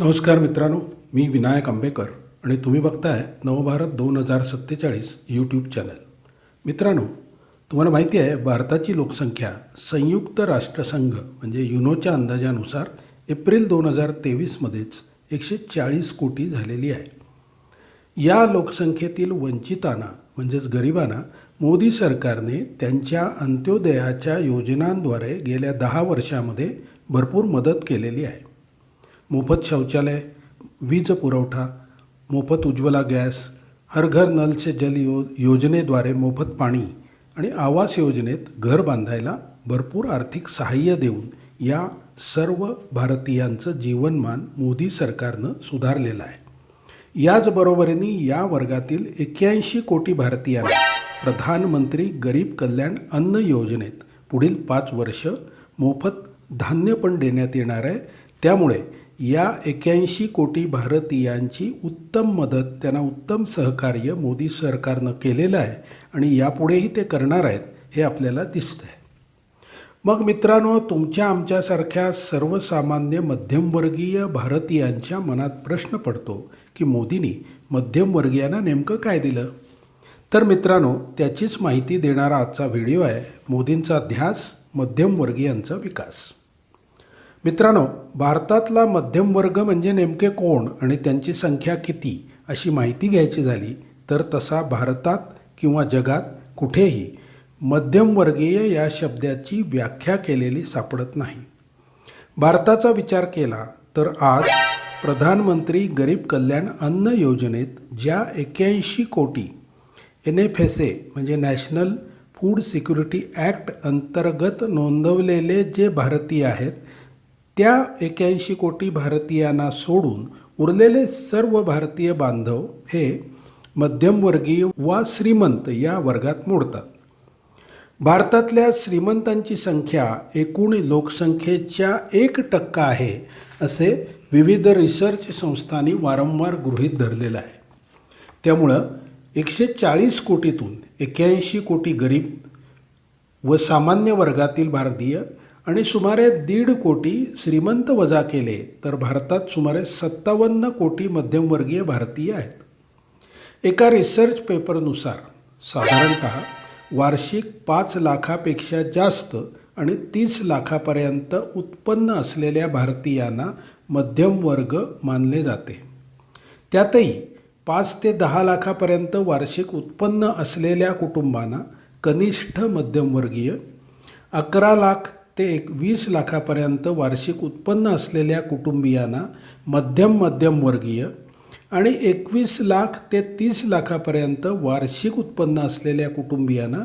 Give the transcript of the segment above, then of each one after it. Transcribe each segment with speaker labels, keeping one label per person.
Speaker 1: नमस्कार मित्रांनो मी विनायक आंबेकर आणि तुम्ही बघताय नवभारत दोन हजार सत्तेचाळीस यूट्यूब चॅनल मित्रांनो तुम्हाला माहिती आहे भारताची लोकसंख्या संयुक्त राष्ट्रसंघ म्हणजे युनोच्या अंदाजानुसार एप्रिल दोन हजार तेवीसमध्येच एकशे चाळीस कोटी झालेली आहे. या लोकसंख्येतील वंचितांना म्हणजेच गरिबांना मोदी सरकारने त्यांच्या अंत्योदयाच्या योजनांद्वारे गेल्या दहा वर्षामध्ये भरपूर मदत केलेली आहे. मोफत शौचालय वीज पुरवठा मोफत उज्ज्वला गॅस हर घर नल से जल यो योजनेद्वारे मोफत पाणी आणि आवास योजनेत घर बांधायला भरपूर आर्थिक सहाय्य देऊन या सर्व भारतीयांचं जीवनमान मोदी सरकारनं सुधारलेलं आहे. याचबरोबरीने या वर्गातील एक्क्याऐंशी कोटी भारतीयांना प्रधानमंत्री गरीब कल्याण अन्न योजनेत पुढील पाच वर्ष मोफत धान्य पण देण्यात येणार आहे. त्यामुळे या एक्याऐंशी कोटी भारतीयांची उत्तम मदत त्यांना उत्तम सहकार्य मोदी सरकारनं केलेलं आहे आणि यापुढेही ते करणार आहेत हे आपल्याला दिसतं आहे मग मित्रांनो तुमच्या आमच्यासारख्या सर्वसामान्य मध्यमवर्गीय भारतीयांच्या मनात प्रश्न पडतो की मोदींनी मध्यमवर्गीयांना नेमकं काय दिलं? तर मित्रांनो त्याचीच माहिती देणारा आजचा व्हिडिओ आहे मोदींचा ध्यास मध्यमवर्गीयांचा विकास. मित्रांनो भारतातला मध्यमवर्ग म्हणजे नेमके कोण आणि त्यांची संख्या किती अशी माहिती घ्यायची झाली तर तसा भारतात किंवा जगात कुठेही मध्यमवर्गीय या शब्दाची व्याख्या केलेली सापडत नाही. भारताचा विचार केला तर आज प्रधानमंत्री गरीब कल्याण अन्न योजनेत ज्या एक्याऐंशी कोटी एन एफ एस ए म्हणजे नॅशनल फूड सिक्युरिटी ॲक्ट अंतर्गत नोंदवलेले जे भारतीय आहेत त्या एक्याऐंशी कोटी भारतीयांना सोडून उरलेले सर्व भारतीय बांधव हे मध्यमवर्गीय वा श्रीमंत या वर्गात मोडतात. भारतातल्या श्रीमंतांची संख्या एकूण लोकसंख्येच्या एक टक्का आहे असे विविध रिसर्च संस्थांनी वारंवार गृहीत धरलेलं आहे. त्यामुळं एकशे चाळीस कोटीतून एक्क्याऐंशी कोटी गरीब व सामान्य वर्गातील भारतीय आणि सुमारे दीड कोटी श्रीमंत वजा केले तर भारतात सुमारे सत्तावन्न कोटी मध्यमवर्गीय भारतीय आहेत. एका रिसर्च पेपरनुसार साधारणत वार्षिक पाच लाखापेक्षा जास्त आणि तीस लाखापर्यंत उत्पन्न असलेल्या भारतीयांना मध्यमवर्ग मानले जाते. त्यातही पाच ते दहा लाखापर्यंत वार्षिक उत्पन्न असलेल्या कुटुंबांना कनिष्ठ मध्यमवर्गीय अकरा लाख ते एक वीस लाखापर्यंत वार्षिक उत्पन्न असलेल्या कुटुंबियांना मध्यम मध्यमवर्गीय आणि एकवीस लाख ते तीस लाखापर्यंत वार्षिक उत्पन्न असलेल्या कुटुंबियांना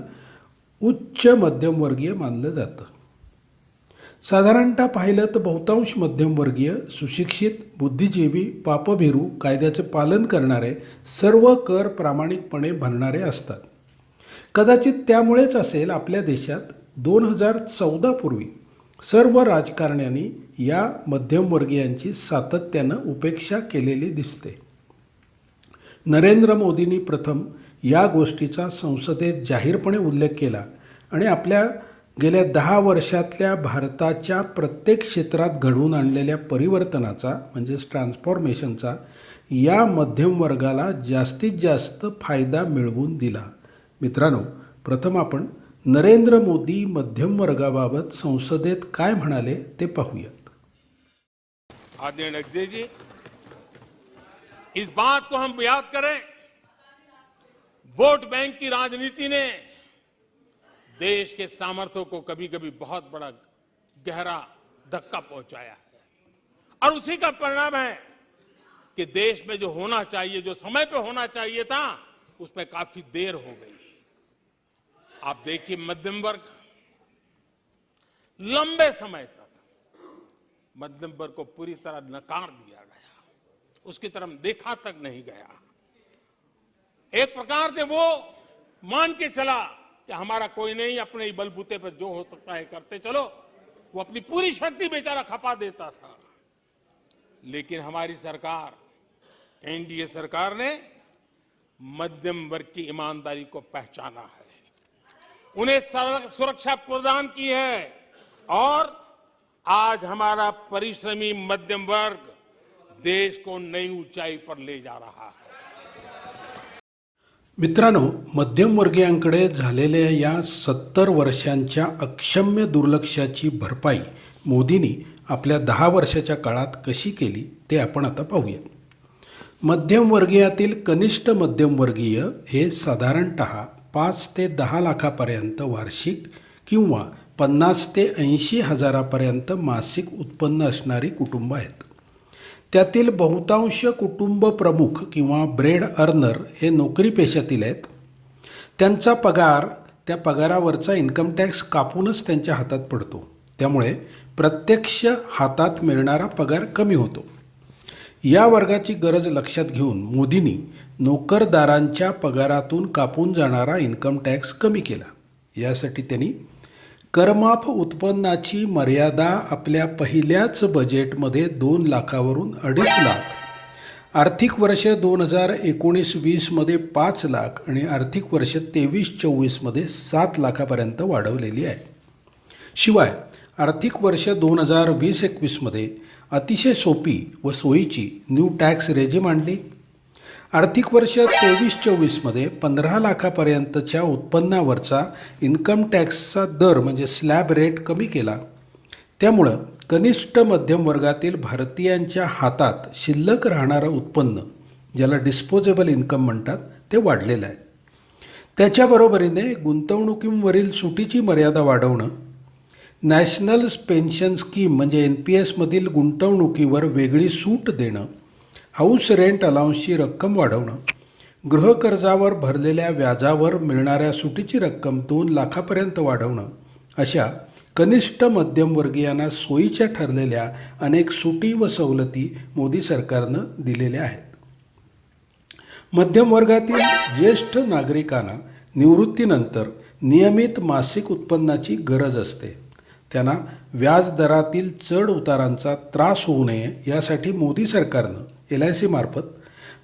Speaker 1: उच्च मध्यमवर्गीय मानलं जातं. साधारणतः पाहिलं तर बहुतांश मध्यमवर्गीय सुशिक्षित बुद्धिजीवी पापभिरू कायद्याचे पालन करणारे सर्व कर प्रामाणिकपणे भरणारे असतात. कदाचित त्यामुळेच असेल आपल्या देशात दोन हजार चौदापूर्वी सर्व राजकारण्यांनी या मध्यमवर्गीयांची सातत्यानं उपेक्षा केलेली दिसते. नरेंद्र मोदींनी प्रथम या गोष्टीचा संसदेत जाहीरपणे उल्लेख केला आणि आपल्या गेल्या दहा वर्षातल्या भारताच्या प्रत्येक क्षेत्रात घडवून आणलेल्या परिवर्तनाचा म्हणजेच ट्रान्सफॉर्मेशनचा या मध्यम वर्गाला जास्तीत जास्त फायदा मिळवून दिला. मित्रांनो प्रथम आपण नरेंद्र मोदी मध्यम वर्गाबाबत संसदेत काय म्हणाले ते पाहूयात.
Speaker 2: जी, इस बात को हम याद करें, वोट बैंक की राजनीति ने देश के सामर्थ्य को कभी कभी बहुत बड़ा गहरा धक्का पहुँचाया है। और उसी का परिणाम है कि देश में जो होना चाहिए, जो समय पे होना चाहिए था, उसमें काफ़ी देर हो गई। आप देखिए मध्यम वर्ग, लंबे समय तक मध्यम वर्ग को पूरी तरह नकार दिया गया। उसकी तरफ़ देखा तक नहीं गया। एक प्रकार से वो मान के चला कि हमारा कोई नहीं, अपने बलबूते पर जो हो सकता है करते चलो। वो अपनी पूरी शक्ति बेचारा खपा देता था। लेकिन हमारी सरकार, एनडीए सरकार ने मध्यम वर्ग की ईमानदारी को पहचाना है। उन्हें सर- सुरक्षा प्रदान की है। और आज हमारा परिश्रमी मध्यम वर्ग देश को नई ऊंचाई पर ले जा रहा है।
Speaker 1: मित्रांनो मध्यमवर्गीयांकडे झालेल्या या सत्तर वर्षांच्या अक्षम्य दुर्लक्षाची भरपाई मोदींनी आपल्या दहा वर्षाच्या काळात कशी केली ते आपण आता पाहूया. मध्यमवर्गीयातील कनिष्ठ मध्यमवर्गीय हे साधारणत पाच ते दहा लाखापर्यंत वार्षिक किंवा पन्नास ते ऐंशी हजारापर्यंत मासिक उत्पन्न असणारी कुटुंब आहेत. त्यातील बहुतांश कुटुंब प्रमुख किंवा ब्रेड अर्नर हे नोकरी पेशातील आहेत. त्यांचा पगार त्या पगारावरचा इन्कम टॅक्स कापूनच त्यांच्या हातात पडतो. त्यामुळे प्रत्यक्ष हातात मिळणारा पगार कमी होतो. या वर्गाची गरज लक्षात घेऊन मोदींनी नोकरदारांच्या पगारातून कापून जाणारा इन्कम टॅक्स कमी केला. यासाठी त्यांनी करमाफ उत्पन्नाची मर्यादा आपल्या पहिल्याच बजेटमध्ये दोन लाखावरून अडीच लाख. आर्थिक वर्ष दोन हजार एकोणीस वीसमध्ये पाच लाख आणि आर्थिक वर्ष तेवीस चोवीसमध्ये सात लाखापर्यंत वाढवलेली आहे. शिवाय आर्थिक वर्ष दोन हजार वीस एकवीसमध्ये अतिशय सोपी व सोयीची न्यू टॅक्स रेजिम आणली. आर्थिक वर्ष तेवीस चोवीसमध्ये पंधरा लाखापर्यंतच्या उत्पन्नावरचा इन्कम टॅक्सचा दर म्हणजे स्लॅब रेट कमी केला. त्यामुळं कनिष्ठ मध्यम वर्गातील भारतीयांच्या हातात शिल्लक राहणारं उत्पन्न ज्याला डिस्पोजेबल इन्कम म्हणतात ते वाढलेलं आहे. त्याच्याबरोबरीने गुंतवणुकीवरील सुटीची मर्यादा वाढवणं नॅशनल पेन्शन स्कीम म्हणजे एन पी एसमधील गुंतवणुकीवर वेगळी सूट देणं हाऊस रेंट अलाउन्सची रक्कम वाढवणं गृहकर्जावर भरलेल्या व्याजावर मिळणाऱ्या सुटीची रक्कम दोन लाखापर्यंत वाढवणं अशा कनिष्ठ मध्यमवर्गीयांना सोयीच्या ठरलेल्या अनेक सुटी व सवलती मोदी सरकारनं दिलेल्या आहेत. मध्यमवर्गातील ज्येष्ठ नागरिकांना निवृत्तीनंतर नियमित मासिक उत्पन्नाची गरज असते. त्यांना व्याजदरातील चढ उतारांचा त्रास होऊ नये यासाठी मोदी सरकारनं एल आय सीमार्फत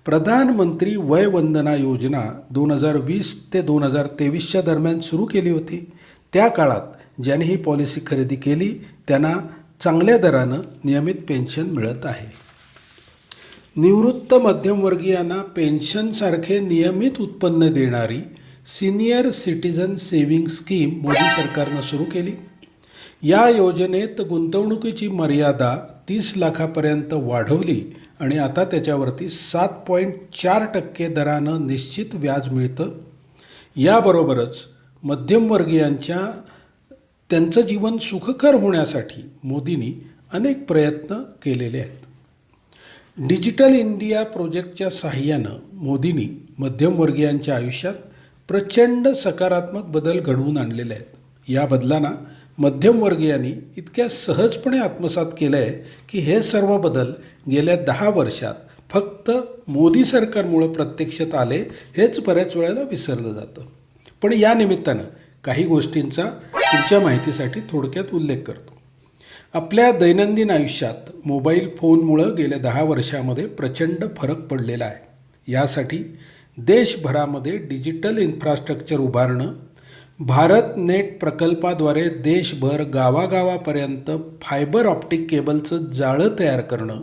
Speaker 1: प्रधानमंत्री वय वंदना योजना दोन हजार वीस ते दोन हजार तेवीसच्या दरम्यान सुरू केली होती. त्या काळात ज्यांनी ही पॉलिसी खरेदी केली त्यांना चांगल्या दरानं नियमित पेन्शन मिळत आहे. निवृत्त मध्यमवर्गीयांना पेन्शनसारखे नियमित उत्पन्न देणारी senior citizen saving scheme Modi सरकारनं सुरू केली. या योजनेत गुंतवणुकीची मर्यादा तीस लाखापर्यंत वाढवली आणि आता त्याच्यावरती सात पॉईंट चार टक्के दरानं निश्चित व्याज मिळतं. याबरोबरच मध्यमवर्गीयांच्या त्यांचं जीवन सुखकर होण्यासाठी मोदींनी अनेक प्रयत्न केलेले आहेत. डिजिटल इंडिया प्रोजेक्टच्या सहाय्यानं मोदींनी मध्यमवर्गीयांच्या आयुष्यात प्रचंड सकारात्मक बदल घडवून आणलेले आहेत. या बदलांना मध्यमवर्गीयांनी इतक्या सहजपणे आत्मसात केलं आहे की हे सर्व बदल गेल्या दहा वर्षात फक्त मोदी सरकारमुळं प्रत्यक्षात आले हेच बऱ्याच वेळेला विसरलं जातं. पण या निमित्तानं काही गोष्टींचा तुमच्या माहितीसाठी थोडक्यात उल्लेख करतो. आपल्या दैनंदिन आयुष्यात मोबाईल फोनमुळं गेल्या दहा वर्षामध्ये प्रचंड फरक पडलेला आहे. यासाठी देशभरामध्ये डिजिटल इन्फ्रास्ट्रक्चर उभारणं भारत नेट प्रकल्पाद्वारे देशभर गावागावापर्यंत फायबर ऑप्टिक केबलचं जाळं तयार करणं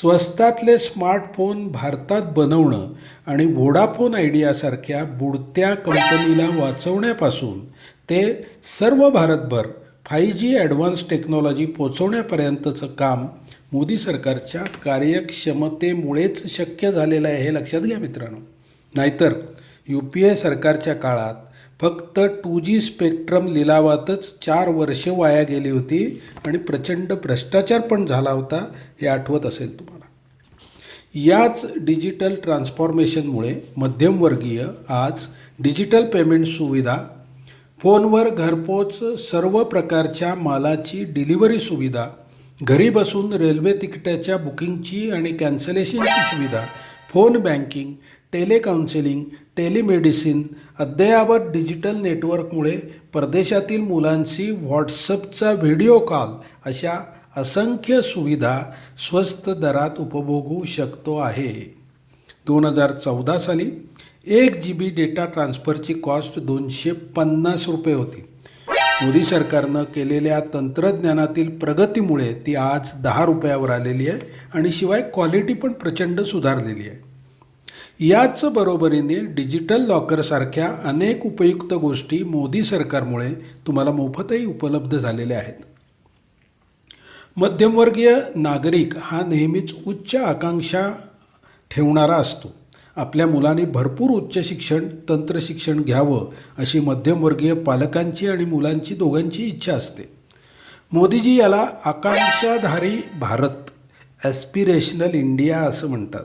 Speaker 1: स्वस्तातले स्मार्टफोन भारतात बनवणं आणि व्होडाफोन आयडियासारख्या बुडत्या कंपनीला वाचवण्यापासून ते सर्व भारतभर फाय जी ॲडव्हान्स टेक्नॉलॉजी पोचवण्यापर्यंतचं काम मोदी सरकारच्या कार्यक्षमतेमुळेच शक्य झालेलं आहे हे लक्षात घ्या मित्रांनो. नाहीतर यू पी ए सरकारच्या काळात फक्त टू जी स्पेक्ट्रम लिलावातच चार वर्ष वाया गेली होती आणि प्रचंड भ्रष्टाचार पण झाला होता हे आठवत असेल तुम्हाला. याच डिजिटल ट्रान्सफॉर्मेशनमुळे मध्यमवर्गीय आज डिजिटल पेमेंट सुविधा फोनवर घरपोच सर्व प्रकारच्या मालाची डिलिव्हरी सुविधा घरी बसून रेल्वे तिकिटाच्या बुकिंगची आणि कॅन्सलेशनची सुविधा फोन बँकिंग टेलिकाउन्सिलिंग टेलिमेडिसिन अद्ययावत डिजिटल नेटवर्कमुळे परदेशातील मुलांशी व्हॉट्सअपचा व्हिडिओ कॉल अशा असंख्य सुविधा स्वस्त दरात उपभोगू शकतो आहे. दोन हजार चौदा साली एक जी बी डेटा ट्रान्सफरची कॉस्ट दोनशे पन्नास रुपये होती. मोदी सरकारनं केलेल्या तंत्रज्ञानातील प्रगतीमुळे ती आज दहा रुपयावर आलेली आहे आणि शिवाय क्वालिटी पण प्रचंड सुधारलेली आहे. याच बरोबरीने डिजिटल लॉकरसारख्या अनेक उपयुक्त गोष्टी मोदी सरकारमुळे तुम्हाला मोफतही उपलब्ध झालेल्या आहेत. मध्यमवर्गीय नागरिक हा नेहमीच उच्च आकांक्षा ठेवणारा असतो. आपल्या मुलांनी भरपूर उच्च शिक्षण तंत्र शिक्षण घ्यावं अशी मध्यमवर्गीय पालकांची आणि मुलांची दोघांची इच्छा असते. मोदीजी याला आकांक्षाधारी भारत ॲस्पिरेशनल इंडिया असं म्हणतात.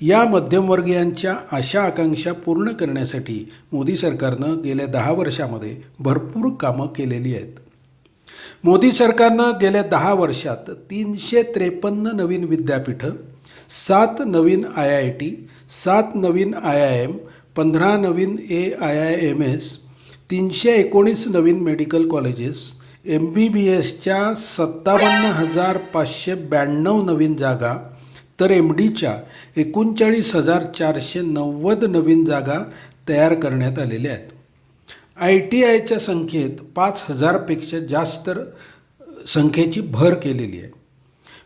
Speaker 1: या मध्यमवर्गीयांच्या आशा आकांक्षा पूर्ण करण्यासाठी मोदी सरकारनं गेल्या दहा वर्षामध्ये भरपूर कामं केलेली आहेत. मोदी सरकारनं गेल्या दहा वर्षात तीनशे त्रेपन्न नवीन विद्यापीठं सात नवीन आय आय टी सात नवीन आय आय एम पंधरा नवीन A I I M S तीनशे एकोणीस नवीन medical colleges M B B एसच्या सत्तावन्न हजार पाचशे ब्याण्णव नवीन जागा तर एम डीच्या एकोणचाळीस हजार चारशे नव्वद नवीन जागा तयार करण्यात आलेल्या आहेत. आय टी आयच्या संख्येत पाच हजारपेक्षा जास्त संख्येची भर केलेली आहे.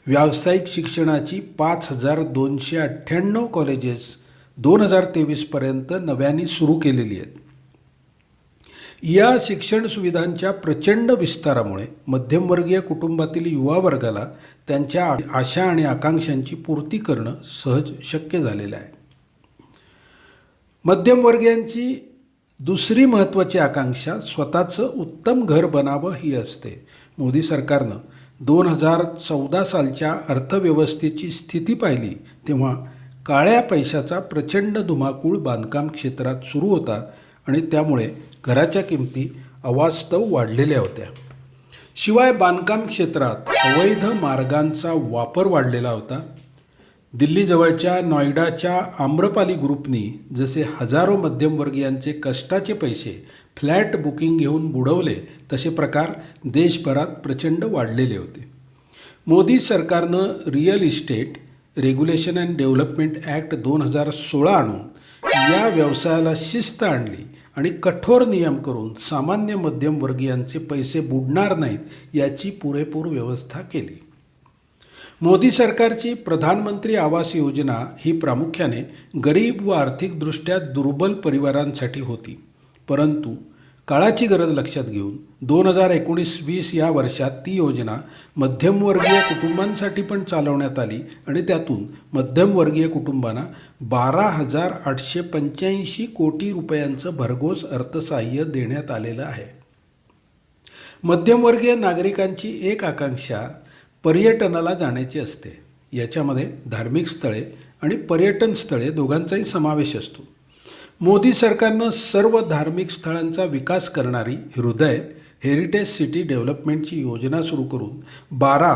Speaker 1: व्यावसायिक शिक्षणाची पाच हजार दोनशे अठ्ठ्याण्णव कॉलेजेस दोन हजार तेवीसपर्यंत नव्याने सुरू केलेली आहेत. या शिक्षण सुविधांच्या प्रचंड विस्तारामुळे मध्यमवर्गीय कुटुंबातील युवा वर्गाला त्यांच्या आशा आणि आकांक्षांची पूर्ती करणं सहज शक्य झालेलं आहे. मध्यमवर्गीयांची दुसरी महत्त्वाची आकांक्षा स्वतःचं उत्तम घर बनावं ही असते. मोदी सरकारनं दोन हजार चौदा सालच्या अर्थव्यवस्थेची स्थिती पाहिली तेव्हा काळ्या पैशाचा प्रचंड धुमाकूळ बांधकाम क्षेत्रात सुरू होता आणि त्यामुळे घराच्या किमती अवास्तव वाढलेल्या होत्या. शिवाय बांधकाम क्षेत्रात अवैध मार्गांचा वापर वाढलेला होता. दिल्लीजवळच्या नॉयडाच्या आम्रपाली ग्रुपनी जसे हजारो मध्यमवर्गीयांचे कष्टाचे पैसे फ्लॅट बुकिंग घेऊन बुडवले तसे प्रकार देशभरात प्रचंड वाढलेले होते. मोदी सरकारनं real estate regulation and development act दोन हजार सोळा आणून या व्यवसायाला शिस्त आणली. आणि कठोर नियम करून सामान्य मध्यमवर्गीयांचे पैसे बुडणार नाहीत याची पुरेपूर व्यवस्था केली. मोदी सरकारची प्रधानमंत्री आवास योजना ही प्रामुख्याने गरीब व आर्थिकदृष्ट्या दुर्बल परिवारांसाठी होती. परंतु काळाची गरज लक्षात घेऊन दोन हजार एकोणीस वीस या वर्षात ती योजना मध्यमवर्गीय कुटुंबांसाठी पण चालवण्यात आली आणि त्यातून मध्यमवर्गीय कुटुंबांना बारा हजार आठशे पंच्याऐंशी कोटी रुपयांचं भरघोस अर्थसहाय्य देण्यात आलेलं आहे. मध्यमवर्गीय नागरिकांची एक आकांक्षा पर्यटनाला जाण्याची असते. याच्यामध्ये धार्मिक स्थळे आणि पर्यटन स्थळे दोघांचाही समावेश असतो. मोदी सरकारनं सर्व धार्मिक स्थळांचा विकास करणारी हृदय हेरिटेज सिटी डेव्हलपमेंटची योजना सुरू करून बारा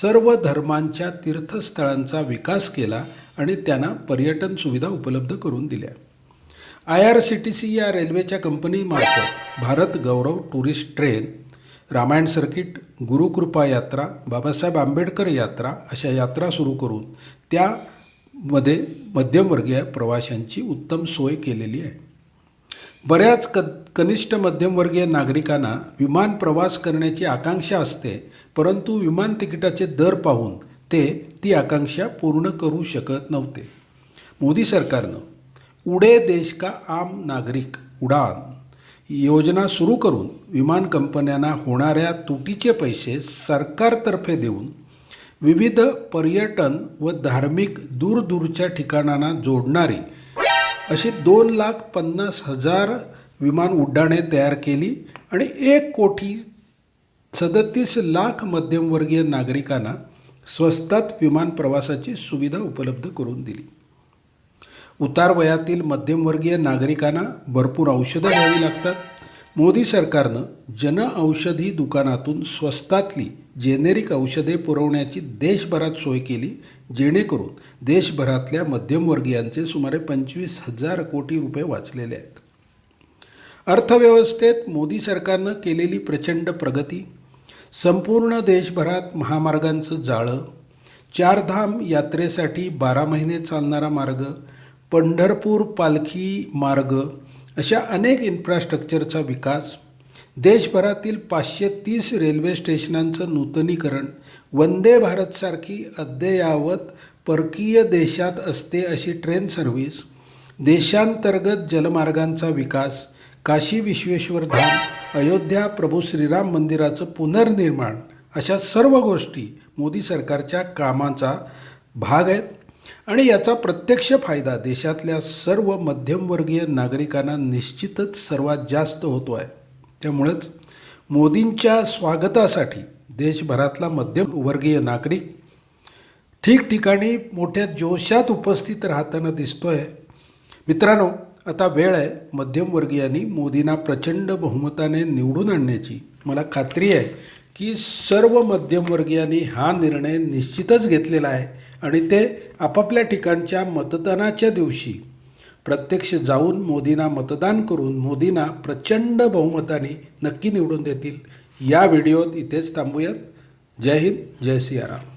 Speaker 1: सर्व धर्मांच्या तीर्थस्थळांचा विकास केला आणि त्यांना पर्यटन सुविधा उपलब्ध करून दिल्या. I R C T C या रेल्वेच्या कंपनीमार्फत Bharat Gaurav tourist train Ramayan circuit Gurukripa Yatra Babasaheb Ambedkar यात्रा अशा यात्रा सुरू करून त्या मध्ये मध्यमवर्गीय प्रवाशांची उत्तम सोय केलेली आहे. बऱ्याच क कनिष्ठ मध्यमवर्गीय नागरिकांना विमान प्रवास करण्याची आकांक्षा असते परंतु विमान तिकिटाचे दर पाहून ते ती आकांक्षा पूर्ण करू शकत नव्हते. मोदी सरकारनं उडे देश का आम नागरिक उडान योजना सुरू करून विमान कंपन्यांना होणाऱ्या तुटीचे पैसे सरकारतर्फे देऊन विविध पर्यटन व धार्मिक दूरदूरच्या ठिकाणांना जोडणारी अशी दोन लाख पन्नास हजार विमान उड्डाणे तयार केली आणि एक कोटी सदतीस लाख मध्यमवर्गीय नागरिकांना स्वस्तात विमान प्रवासाची सुविधा उपलब्ध करून दिली. उतार वयातील मध्यमवर्गीय नागरिकांना भरपूर औषधं घ्यावी लागतात. मोदी सरकारनं जन औषधी दुकानातून स्वस्तातली जेनेरिक औषधे पुरवण्याची देशभरात सोय केली जेणेकरून देशभरातल्या मध्यमवर्गीयांचे सुमारे पंचवीस हजार कोटी रुपये वाचलेले आहेत. अर्थव्यवस्थेत मोदी सरकारनं केलेली प्रचंड प्रगती संपूर्ण देशभरात महामार्गांचं जाळं चारधाम यात्रेसाठी बारा महिने चालणारा मार्ग पंढरपूर पालखी मार्ग अशा अनेक इन्फ्रास्ट्रक्चरचा विकास देशभरातील पाचशे तीस रेल्वे स्टेशनांचं नूतनीकरण वंदे भारतसारखी अद्ययावत परकीय देशात असते अशी ट्रेन सर्व्हिस देशांतर्गत जलमार्गांचा विकास काशी विश्वेश्वर धाम अयोध्या प्रभू श्रीराम मंदिराचं पुनर्निर्माण अशा सर्व गोष्टी मोदी सरकारच्या कामाचा भाग आहेत. आणि याचा प्रत्यक्ष फायदा देशातल्या सर्व मध्यमवर्गीय नागरिकांना निश्चितच सर्वात जास्त होतो आहे. त्यामुळंच मोदींच्या स्वागतासाठी देशभरातला मध्यमवर्गीय नागरिक ठिकठिकाणी मोठ्या जोशात उपस्थित राहताना दिसतोय. मित्रांनो आता वेळ आहे मध्यमवर्गीयांनी मोदींना प्रचंड बहुमताने निवडून आणण्याची. मला खात्री आहे की सर्व मध्यमवर्गीयांनी हा निर्णय निश्चितच घेतलेला आहे आणि ते आपापल्या ठिकाणच्या मतदानाच्या दिवशी प्रत्यक्ष जाऊन मोदींना मतदान करून मोदींना प्रचंड बहुमताने नक्की निवडून देतील. या व्हिडिओत इथेच थांबूयात. जय हिंद जय सियाराम.